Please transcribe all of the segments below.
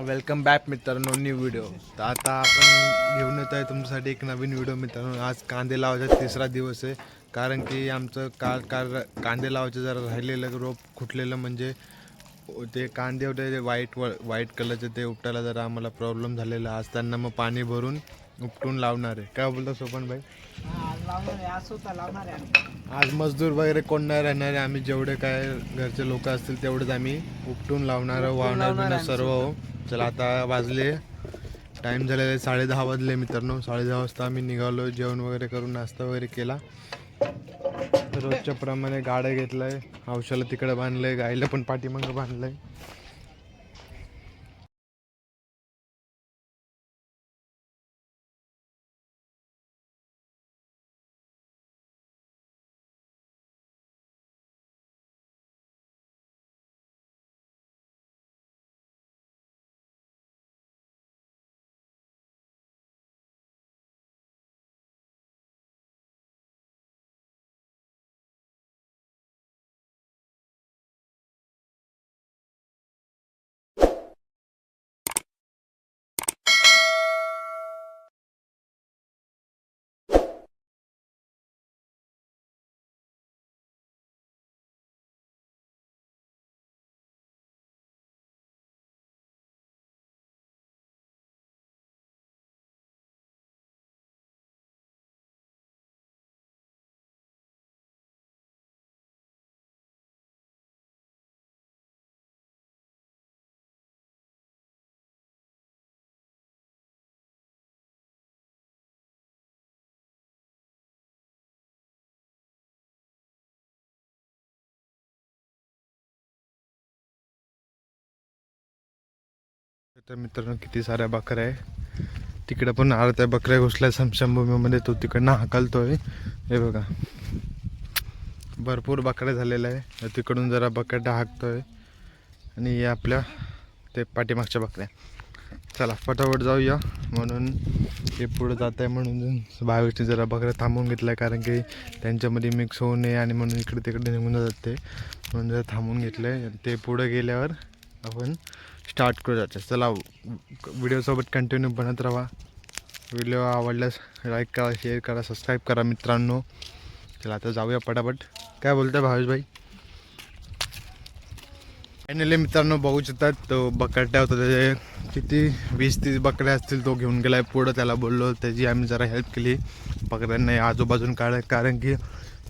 Welcome back मित्रांनो new video तर आता आपण घेऊन येत आहे तुमच्यासाठी एक नवीन व्हिडिओ मित्रांनो. आज कांदे लावायचा तिसरा दिवस आहे. कारण की आमचं काल काल कांदे लावायचं जरा राहिलेलं रोप खुटलेलं म्हणजे ते कांदे होते ते व्हाईट व्हाईट कलरचे ते उपटायला जरा आम्हाला प्रॉब्लेम झालेला. आज त्यांना मग पाणी भरून उपटून लावणार आहे. काय बोलतो सोपन भाई लावणार आहे. आज स्वतः लावणार आहे आज मजदूर वगैरे कोण नाही राहणार आहे. आम्ही जेवढे काय घरचे लोक असतील तेवढेच आम्ही उपटून लावणार बिवणार आम्ही सर्व हो. चला आता वाजले. टाइम झालेला आहे साडे दहा वाजले मित्रांनो. साडे दहा वाजता आम्ही निघालो जेवण वगैरे करून नाश्ता वगैरे केला. रोजच्या प्रमाणे गाड्या घेतलाय हौशाला तिकडे बांधलंय गाईला पण पाठीमागं बांधलंय. तर मित्रांनो किती साऱ्या बकऱ्या आहे. तिकडं पण अर्ध्या बकऱ्या घुसल्या समशमभूमीमध्ये तो तिकडनं हाकलतोय. हे बघा. भरपूर बकऱ्या झालेल्या आहे. तिकडून जरा बकऱ्या हाकतोय. आणि हे आपल्या ते पाठीमागच्या बकऱ्या. चला फटाफट जाऊया. म्हणून हे पुढं जात आहे म्हणून बावीसने जरा बकऱ्या थांबवून घेतल्या कारण की त्यांच्यामध्ये मिक्स होऊ नये आणि म्हणून इकडे तिकडे निघून जाते. म्हणून जरा थांबवून घेतलं आहे ते पुढं गेल्यावर आपण स्टार्ट करू चला व्हिडिओसोबत कंटिन्यू बनत राहा. व्हिडिओ आवडल्यास लाईक करा शेअर करा सबस्क्राईब करा मित्रांनो. चला आता जाऊया पटापट. काय बोलताय भावेश भाई फायनली मित्रांनो बघू शकतात तो बकरट्या होता त्याचे किती वीस तीस बकऱ्या असतील तो घेऊन गेलाय पुढं. त्याला बोललो त्याची आम्ही जरा हेल्प केली. बकऱ्यांना आजूबाजून काढ कारण की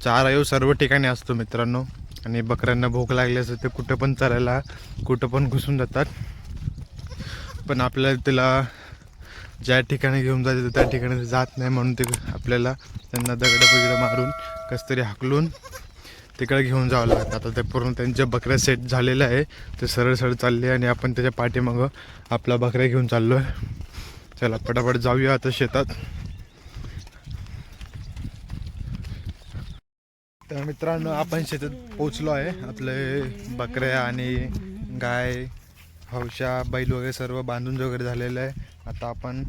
चार येऊ सर्व ठिकाणी असतो मित्रांनो. आणि बकऱ्यांना भूक लागली असं ते कुठं पण चरायला कुठं पण घुसून जातात. पण आपल्याला तिला ज्या ठिकाणी घेऊन जाते त्या ठिकाणी जात नाही म्हणून ते आपल्याला त्यांना दगडं बिगडं मारून कसं तरी हाकलून तिकडे घेऊन जावं लागतं. आता ते पूर्ण त्यांच्या बकऱ्या सेट झालेलं आहे. ते सरळ सरळ चालले आणि आपण त्याच्या पाठीमागं आपला बकऱ्या घेऊन चाललो आहे चला पटापट जाऊया आता शेतात. तर मित्रांनो आपण शेतात पोचलो आहे. आपले बकऱ्या आणि गाय हौशा बैल वगैरे सर्व बांधून वगैरे झालेलं आहे. आता आपण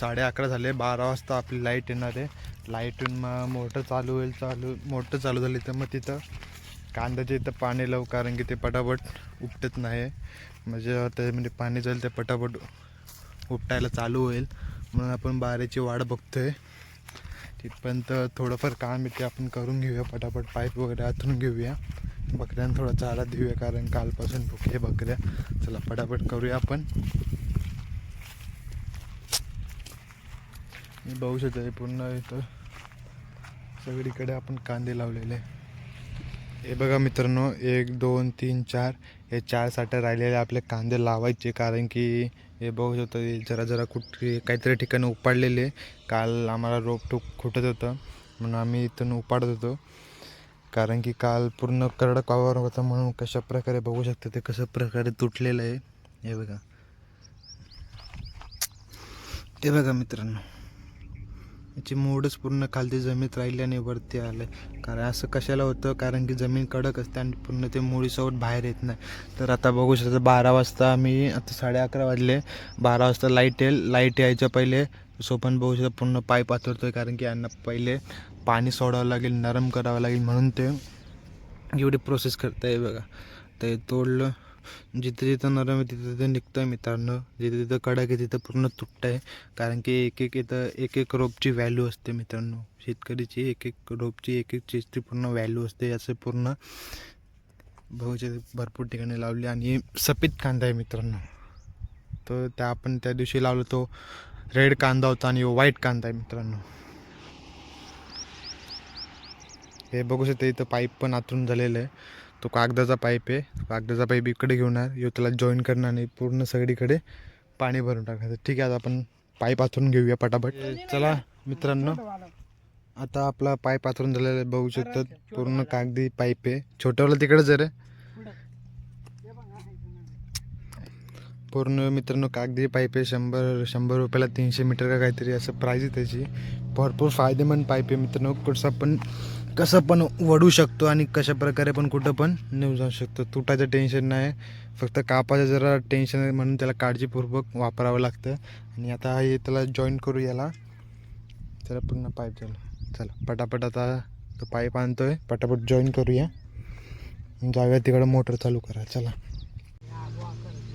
साडे अकरा झाले बारा वाजता आपली लाइट येणार आहे. लाईटून मग मोटर चालू होईल चालू मोटर चालू झाली तर मग तिथं कांद्याच्या इथं पाणी लावू कारण की ते पटापट उपटत नाही. म्हणजे त्याच्यामध्ये पाणी जाईल ते पटापट उपटायला चालू होईल. म्हणून आपण बाऱ्याची वाट बघतोय. तिथपर्यंत थोडंफार काम येते आपण करून घेऊया पटापट. पाईप वगैरे आतून घेऊया. बकऱ्यांना थोडा चारा देऊया कारण कालपासून भुके बकऱ्या. चला पटापट करूया आपण. मी बघू शकतो पूर्ण इथं सगळीकडे आपण कांदे लावलेले. हे बघा मित्रांनो एक दोन तीन चार. हे चार साठ्या राहिलेले आपले कांदे लावायचे कारण की हे बघू शकतो जरा जरा कुठे काहीतरी ठिकाणी उपाडलेले. काल आम्हाला रोप टूक खुटत होतं म्हणून आम्ही इथून उपाडत होतो. कारण की काल पूर्ण करडक वावर होता म्हणून कशा प्रकारे बघू शकतो ते कशा प्रकारे तुटलेलं आहे. हे बघा. ते बघा मित्रांनो. याची मोडच पूर्ण खालती जमीत राहिली आणि वरती आलं कारण असं कशाला होतं? कारण की जमीन कडक असते आणि पूर्ण ते मुळीसोबत बाहेर येत नाही. तर आता बघू शकता बारा वाजता आम्ही आता साडे अकरा वाजले. बारा वाजता लाइट येईल. लाइट यायच्या पहिले सोपन बघू शकता पूर्ण पाईप आहे कारण की यांना पहिले पाणी सोडावं लागेल नरम करावं लागेल म्हणून ते एवढी प्रोसेस करताय बघा. ते तोडलं. जिथं जिथं नरम आहे तिथं तिथं निघतं आहे मित्रांनो. जिथं तिथं कडक आहे तिथं पूर्ण तुटतं आहे कारण की एक एक इथं एक एक रोपची व्हॅल्यू असते मित्रांनो. शेतकरीची एक एक रोपची एक एक चीजची पूर्ण व्हॅल्यू असते. याचं पूर्ण भाऊचे भरपूर ठिकाणी लावली आणि सफेद कांदा आहे मित्रांनो. तर त्या आपण त्या दिवशी लावलो तो रेड कांदा होता आणि व्हाईट कांदा आहे मित्रांनो. हे बघू शकता इथं पाईप पण आतून झालेलं आहे. तो कागदाचा पाईप आहे. कागदाचा पाईप इकडे घेऊन येणार ह्यो त्याला जॉईन करणार आणि पूर्ण सगळीकडे पाणी भरून टाकायचं. ठीक आहे आता आपण पाईप आथरून घेऊया पटापट. चला मित्रांनो. आता आपला पाईप आथरून झालेला आहे बघू शकतात पूर्ण कागदी पाईप आहे. छोटंवाला तिकडे जर. पूर्ण मित्रांनो कागदी पाईप आहे. शंभर शंभर रुपयाला तीनशे मीटर का काहीतरी असं प्राईज आहे त्याची. भरपूर फायदेमंद पाईप आहे मित्रांनो. कुठचा पण कसं पण वडू शकतो आणि कशा प्रकारे पण कुठं पण नेऊ जाऊ शकतो. तुटायचं टेन्शन नाही. फक्त कापाचं जरा टेन्शन आहे म्हणून त्याला काळजीपूर्वक वापरावं लागतं. आणि आता हे त्याला जॉईन करू याला. त्याला पूर्ण पाईप झालं चला पटापट आता तो पाईप आणतो आहे पटापट जॉईन करूया. जाऊया तिकडं मोटर चालू करा. चला.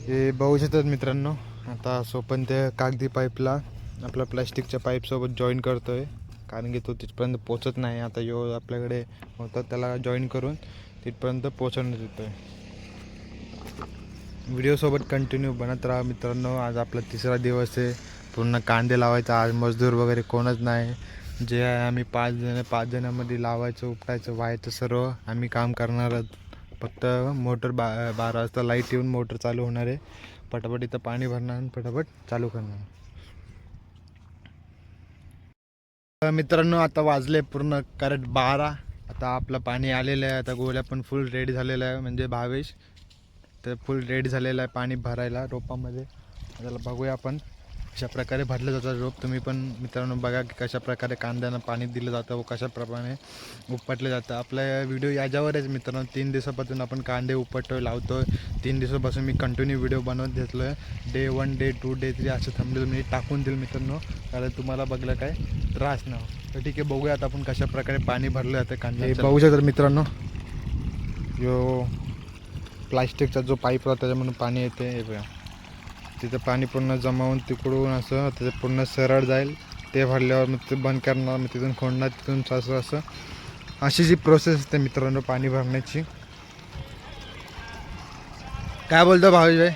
हे बघू शकतात मित्रांनो आता सोपन त्या कागदी पाईपला आपला प्लॅस्टिकच्या पाईपसोबत जॉईन करतो आहे कारण की तो तिथपर्यंत पोचत नाही. आता यो आपल्याकडे होता त्याला जॉईन करून तिथपर्यंत पोचवण्यात आहे व्हिडिओसोबत कंटिन्यू बनत राहा मित्रांनो. आज आपला तिसरा दिवस आहे. पूर्ण कांदे लावायचा आज मजदूर वगैरे कोणच नाही. जे आहे आम्ही पाच जण पाच जणांमध्ये लावायचं उपटायचं व्हायचं सर्व. आम्ही काम करणार आहोत. फक्त मोटर बा बारा वाजता लाइट येऊन मोटर चालू होणार आहे. पटापट इथं पाणी भरणार आणि पटापट चालू करणार तर मित्रांनो आता वाजले पूर्ण करेक्ट बारा. आता आपलं पाणी आलेलं आहे. आता गोळ्या पण फुल रेडी झालेलं आहे म्हणजे भावेश. तर फुल रेडी झालेलं आहे पाणी भरायला रोपामध्ये. त्याला बघूया आपण. अशा प्रकारे भरलं जातं रोप तुम्ही पण मित्रांनो बघा की कशा प्रकारे कांद्यांना पाणी दिलं जातं व कशाप्रमाणे उपटलं जातं. आपला व्हिडिओ याच्यावरच मित्रांनो. तीन दिवसापासून आपण कांदे उपटतोय लावतोय. तीन दिवसापासून मी कंटिन्यू व्हिडिओ बनवत घेतलो आहे day one day two day three असं थांबलेलं मी टाकून देईल मित्रांनो. कारण तुम्हाला बघलं काय त्रास ना तर ठीक आहे बघूया आता आपण कशाप्रकारे पाणी भरलं जातं कांदे बघू शकतात मित्रांनो. यो प्लास्टिकचा जो पाईप राहतो त्याच्यामधून पाणी येते. हे बघा. तिथं पाणी पूर्ण जमावून तिकडून असं त्याचं पूर्ण सरळ जाईल. ते भरल्यावर मग ते बंद करणार मग तिथून खोडणार तिथून असं असं अशी जी प्रोसेस असते मित्रांनो पाणी भरण्याची. काय बोलतो भावेश भाई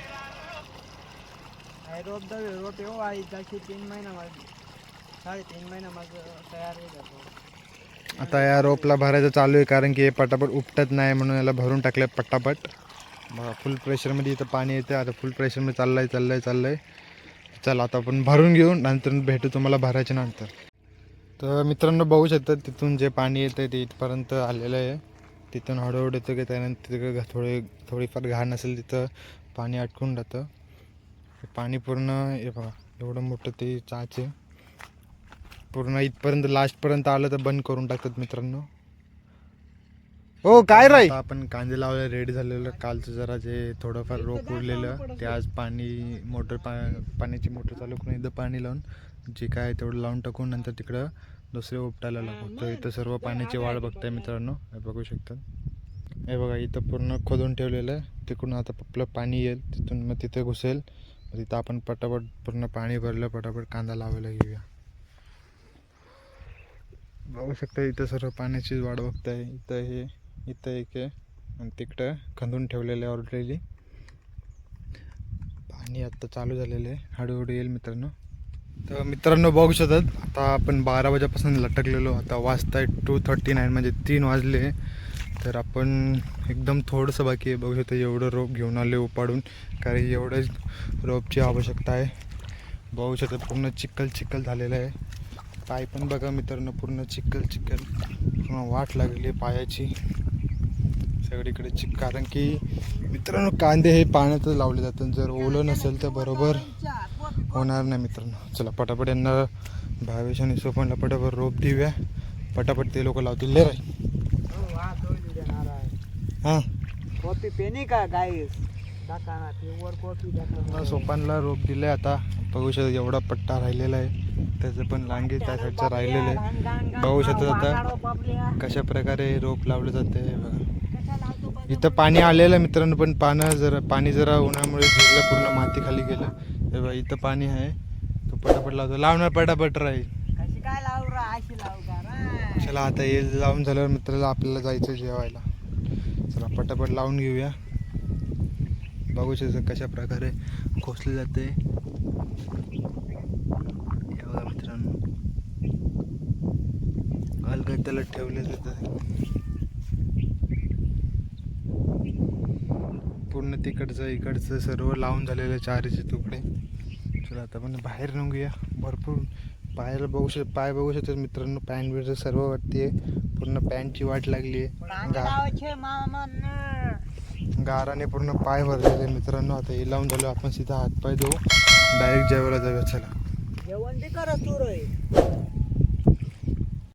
आहे रोप दवे रोप येऊ आहे त्याची तीन महिना माझं साडेतीन महिना माझं तयार होईल जातो. आता या रोपला भरायचं चालू आहे कारण की हे पटापट उपटत नाही म्हणून याला भरून टाकलं पटापट. बघा फुल प्रेशरमध्ये इथं पाणी येतं आता फुल प्रेशरमध्ये चाललं आहे चाललं आहे चाललं आहे चला आता आपण भरून घेऊ. नंतर भेटू तुम्हाला भरायच्या नंतर. तर मित्रांनो बघू शकतात तिथून जे पाणी येतं ते इथपर्यंत आलेलं आहे. तिथून हळूहळू येतं की त्यानंतर तिकडे थोडे थोडीफार घाण असेल तिथं पाणी अटकून राहतं. पाणी पूर्ण हे बघा एवढं मोठं ते चहाचे पूर्ण इथपर्यंत लास्टपर्यंत आलं तर बंद करून टाकतात मित्रांनो. हो काय राही आपण कांदे लावायला रेडी झालेलं कालचं जरा जे थोडंफार रोप उरलेलं ते आज पाणी मोटर पा पाण्याची मोटर चालू करून इथं पाणी लावून जे काय तेवढं लावून टाकून नंतर तिकडं दुसरे उपटायला लागू. तर इथं सर्व पाण्याची वाढ बघताय मित्रांनो. हे बघू शकतात हे बघा इथं पूर्ण खोदून ठेवलेलं आहे. तिकडून आता आपलं पाणी येईल. तिथून मग तिथे घुसेल. मग तिथं आपण पटापट पूर्ण पाणी भरलं पटापट कांदा लावायला घेऊया बघू शकता इथं सर्व पाण्याची वाढ बघताय. इथं हे इथं एक आहे. आणि तिकडं खंदून ठेवलेलं आहे ऑलरेडी पाणी आत्ता चालू झालेलं आहे. हळूहळू येईल मित्रांनो. तर मित्रांनो बघू शकतात आता आपण बारा वाजेपासून लटकलेलो. आता वाजताय टू थर्टी नाईन म्हणजे तीन वाजले. तर आपण एकदम थोडंसं बाकी आहे. बघू शकता एवढं रोप घेऊन आले उपाडून. कारण एवढंच रोपची आवश्यकता आहे. बघू शकता पूर्ण चिखल चिखल झालेलं आहे. पाय पण बघा मित्रांनो पूर्ण चिखल चिखल पूर्ण वाट लागली आहे पायाची. सगळीकडे चिक कारण की मित्रांनो कांदे हे पाण्यातच लावले जातात. जर ओलं नसेल तर बरोबर होणार नाही मित्रांनो. चला पटापट यांना भावेश आणि सोपनला पटापट रोप देऊया. पटापट ते लोक लावतील. ले हो. कॉफी पेनी का गाईस सोपानला रोप दिले आता. बघू शकता एवढा पट्टा राहिलेला आहे. त्याचं पण लांगी त्या साईडचं राहिलेलं आहे. बघू शकता आता कशा प्रकारे रोप लावलं जाते बघा इथं पाणी आलेलं मित्रांनो पण पानं जरा पाणी जरा उन्हामुळे झिजलं पूर्ण माती खाली गेलं. हे बघा इथं पाणी आहे. तो पटापट लावतो. लावणार पटापट राहील चला आता हे लावून झाल्यावर मित्राला आपल्याला जायचं जेवायला. चला पटापट लावून घेऊया. बघू शकतो कशा प्रकारे खोसले जाते. मित्रांनो. अलगद त्याला ठेवले जातं पूर्ण तिकडचं इकडचं सर्व लावून झालेलं चारीचे तुकडे. चला आता पण बाहेर निघूया. भरपूर पायाला बघू शक पाय बघू शकतो मित्रांनो पॅन्ट बिट सर्व आहे. पूर्ण पॅन्टची वाट लागली आहे. गाराने पूर्ण पाय भरलेले मित्रांनो. आता हे लावून झालो आपण सीधा हातपाय धुवू. डायरेक्ट जेवायला जाऊया. चला. जेवण बी करा तू रे